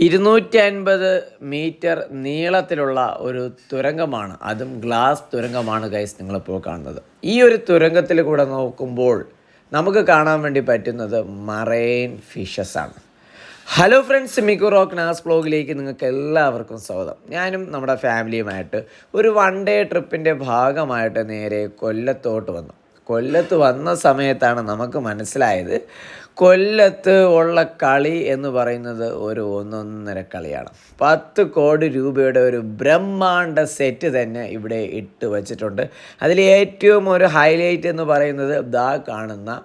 ഇരുന്നൂറ്റി അൻപത് മീറ്റർ നീളത്തിലുള്ള ഒരു തുരങ്കമാണ്. അതും ഗ്ലാസ് തുരങ്കമാണ് ഗൈസ് നിങ്ങളിപ്പോൾ കാണുന്നത്. ഈ ഒരു തുരങ്കത്തിൽ കൂടെ നോക്കുമ്പോൾ നമുക്ക് കാണാൻ വേണ്ടി പറ്റുന്നത് മറൈൻ ഫിഷസ് ആണ്. ഹലോ ഫ്രണ്ട്സ് മിക്കു റോക്ക് നാസ് ബ്ലോഗിലേക്ക് നിങ്ങൾക്ക് എല്ലാവർക്കും സ്വാഗതം. ഞാനും നമ്മുടെ ഫാമിലിയുമായിട്ട് ഒരു വൺ ഡേ ട്രിപ്പിന്റെ ഭാഗമായിട്ട് നേരെ കൊല്ലത്തോട്ട് വന്നു. കൊല്ലത്ത് വന്ന സമയത്താണ് നമുക്ക് മനസ്സിലായത് കൊല്ലത്ത് ഉള്ള കളി എന്ന് പറയുന്നത് ഒരു ഒന്നൊന്നര കളിയാണ്. പത്ത് കോടി രൂപയുടെ ഒരു ബ്രഹ്മാണ്ട സെറ്റ് തന്നെ ഇവിടെ ഇട്ട് വച്ചിട്ടുണ്ട്. അതിൽ ഏറ്റവും ഒരു ഹൈലൈറ്റ് എന്ന് പറയുന്നത് ദാ കാണുന്ന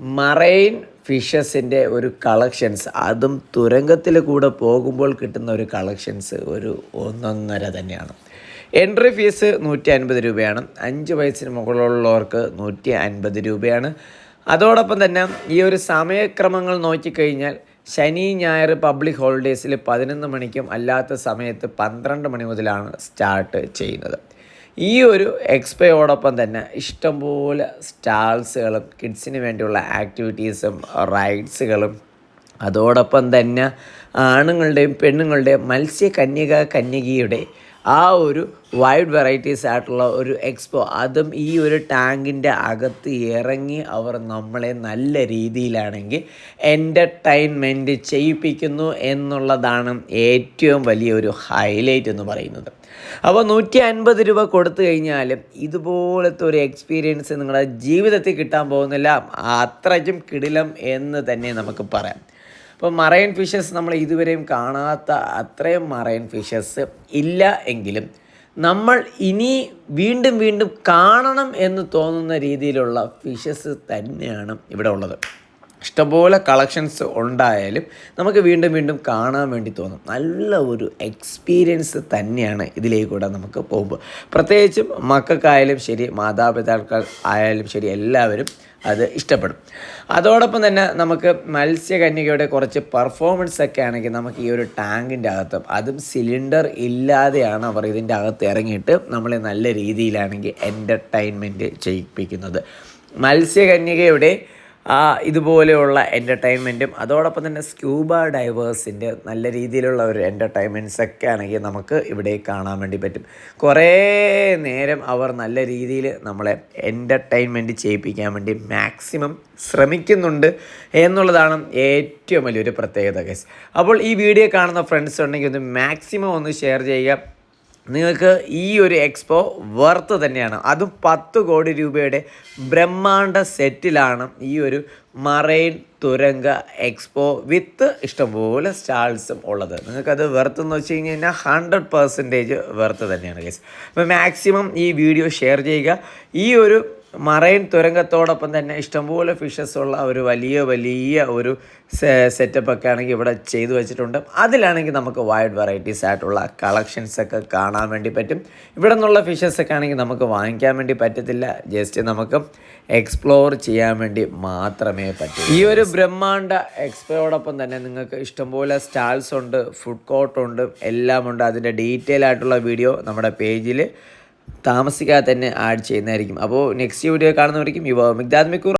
മറൈൻ ഫിഷസിന്റെ ഒരു കളക്ഷൻസ്. അതും തുരങ്കത്തിൽ കൂടെ പോകുമ്പോൾ കിട്ടുന്ന ഒരു കളക്ഷൻസ് ഒരു ഒന്നൊന്നര തന്നെയാണ്. എൻട്രി ഫീസ് നൂറ്റി അൻപത് രൂപയാണ്. അഞ്ച് വയസ്സിന് മുകളിലുള്ളവർക്ക് നൂറ്റി അൻപത് രൂപയാണ്. അതോടൊപ്പം തന്നെ ഈ ഒരു സമയക്രമങ്ങൾ നോക്കിക്കഴിഞ്ഞാൽ ശനി ഞായർ പബ്ലിക് ഹോളിഡേയ്സിൽ പതിനൊന്ന് മണിക്കും അല്ലാത്ത സമയത്ത് പന്ത്രണ്ട് മണി മുതലാണ് സ്റ്റാർട്ട് ചെയ്യുന്നത്. ഈ ഒരു എക്സ്പോയോടൊപ്പം തന്നെ ഇഷ്ടംപോലെ സ്റ്റാൾസുകളും കിഡ്സിന് വേണ്ടിയുള്ള ആക്ടിവിറ്റീസും റൈഡ്സുകളും അതോടൊപ്പം തന്നെ ആണുങ്ങളുടെയും പെണ്ണുങ്ങളുടെയും മത്സ്യകന്യക കന്യകയുടെ ആ ഒരു വൈഡ് വെറൈറ്റീസ് ആയിട്ടുള്ള ഒരു എക്സ്പോ അതും ഈ ഒരു ടാങ്കിന്റെ അകത്ത് ഇറങ്ങി അവർ നമ്മളെ നല്ല രീതിയിലാണെങ്കിൽ എന്റർടൈൻമെന്റ് ചെയ്യിപ്പിക്കുന്നു എന്നുള്ളതാണ് ഏറ്റവും വലിയ ഒരു ഹൈലൈറ്റ് എന്ന് പറയുന്നത്. അപ്പോൾ നൂറ്റി അൻപത് രൂപ കൊടുത്തു കഴിഞ്ഞാലും ഇതുപോലത്തെ ഒരു എക്സ്പീരിയൻസ് നിങ്ങളുടെ ജീവിതത്തിൽ കിട്ടാൻ പോകുന്നില്ല. അത്രയ്ക്കും കിടിലം എന്ന് തന്നെ നമുക്ക് പറയാം. അപ്പോൾ മറൈൻ ഫിഷസ് നമ്മൾ ഇതുവരെയും കാണാത്ത അത്രയും മറൈൻ ഫിഷസ് ഇല്ല എങ്കിലും നമ്മൾ ഇനി വീണ്ടും വീണ്ടും കാണണം എന്ന് തോന്നുന്ന രീതിയിലുള്ള ഫിഷസ് തന്നെയാണ് ഇവിടെ ഉള്ളത്. ഇഷ്ടംപോലെ കളക്ഷൻസ് ഉണ്ടായാലും നമുക്ക് വീണ്ടും വീണ്ടും കാണാൻ വേണ്ടി തോന്നും. നല്ല ഒരു എക്സ്പീരിയൻസ് തന്നെയാണ് ഇതിലേക്കൂടെ നമുക്ക് പോകുമ്പോൾ പ്രത്യേകിച്ചും മക്കൾക്കായാലും ശരി മാതാപിതാക്കൾ ആയാലും ശരി എല്ലാവരും അത് ഇഷ്ടപ്പെടും. അതോടൊപ്പം തന്നെ നമുക്ക് മത്സ്യകന്യകയുടെ കുറച്ച് പെർഫോമൻസ് ഒക്കെ ആണെങ്കിൽ നമുക്ക് ഈ ഒരു ടാങ്കിന്റെ അകത്ത് അതും സിലിണ്ടർ ഇല്ലാതെയാണ് അവർ ഇതിന്റെ അകത്ത് ഇറങ്ങിയിട്ട് നമ്മളെ നല്ല രീതിയിലാണെങ്കിൽ എന്റർടൈൻമെന്റ് ചെയ്യിപ്പിക്കുന്നത്. മത്സ്യകന്യകയുടെ ഇതുപോലെയുള്ള എന്റർടൈൻമെന്റും അതോടൊപ്പം തന്നെ സ്ക്യൂബ ഡൈവേഴ്സിന്റെ നല്ല രീതിയിലുള്ള ഒരു എന്റർടൈൻമെന്റ്സ് ഒക്കെ ആണെങ്കിൽ നമുക്ക് ഇവിടെ കാണാൻ വേണ്ടി പറ്റും. കുറേ നേരം അവർ നല്ല രീതിയിൽ നമ്മളെ എന്റർടൈൻമെന്റ് ചെയ്യിപ്പിക്കാൻ വേണ്ടി മാക്സിമം ശ്രമിക്കുന്നുണ്ട് എന്നുള്ളതാണ് ഏറ്റവും വലിയൊരു പ്രത്യേകത കേസ് അപ്പോൾ ഈ വീഡിയോ കാണുന്ന ഫ്രണ്ട്സ് ഉണ്ടെങ്കിൽ ഒന്ന് മാക്സിമം ഒന്ന് ഷെയർ ചെയ്യുക. നിങ്ങൾക്ക് ഈ ഒരു എക്സ്പോ വർത്ത് തന്നെയാണ്. അതും പത്ത് കോടി രൂപയുടെ ബ്രഹ്മാണ്ട സെറ്റിലാണ് ഈ ഒരു മറൈൻ തുരങ്ക എക്സ്പോ വിത്ത് ഇഷ്ടംപോലെ സ്റ്റാൾസും ഉള്ളത്. നിങ്ങൾക്കത് വെർത്ത് എന്ന് വെച്ച് കഴിഞ്ഞ് കഴിഞ്ഞാൽ ഹൺഡ്രഡ് പെർസെന്റേജ് വെർത്ത് തന്നെയാണ് കേസ് അപ്പോൾ മാക്സിമം ഈ വീഡിയോ ഷെയർ ചെയ്യുക. ഈ ഒരു മറൈൻ തുരങ്കത്തോടൊപ്പം തന്നെ ഇഷ്ടംപോലെ ഫിഷസ് ഉള്ള ഒരു വലിയ വലിയ ഒരു സെറ്റപ്പ് ഒക്കെ ആണെങ്കിൽ ഇവിടെ ചെയ്തു വെച്ചിട്ടുണ്ട്. അതിലാണെങ്കിൽ നമുക്ക് വൈഡ് വെറൈറ്റീസ് ആയിട്ടുള്ള കളക്ഷൻസ് ഒക്കെ കാണാൻ വേണ്ടി പറ്റും. ഇവിടെ നിന്നുള്ള ഫിഷസ് ഒക്കെ ആണെങ്കിൽ നമുക്ക് വാങ്ങിക്കാൻ വേണ്ടി പറ്റത്തില്ല. ജസ്റ്റ് നമുക്ക് എക്സ്പ്ലോർ ചെയ്യാൻ വേണ്ടി മാത്രമേ പറ്റൂ. ഈ ഒരു ബ്രഹ്മാണ്ട എക്സ്പോയോടൊപ്പം തന്നെ നിങ്ങൾക്ക് ഇഷ്ടംപോലെ സ്റ്റാൾസ് ഉണ്ട് ഫുഡ് കോർട്ട് ഉണ്ട് എല്ലാം ഉണ്ട് അതിന്റെ ഡീറ്റെയിൽ ആയിട്ടുള്ള വീഡിയോ നമ്മുടെ പേജിൽ താമസിക്കാതെ തന്നെ ആഡ് ചെയ്യുന്നതായിരിക്കും. അപ്പോൾ നെക്സ്റ്റ് വീഡിയോ കാണുന്നവരിക്കും യുവ മിഗ്ദാദ് മിക്കൂർ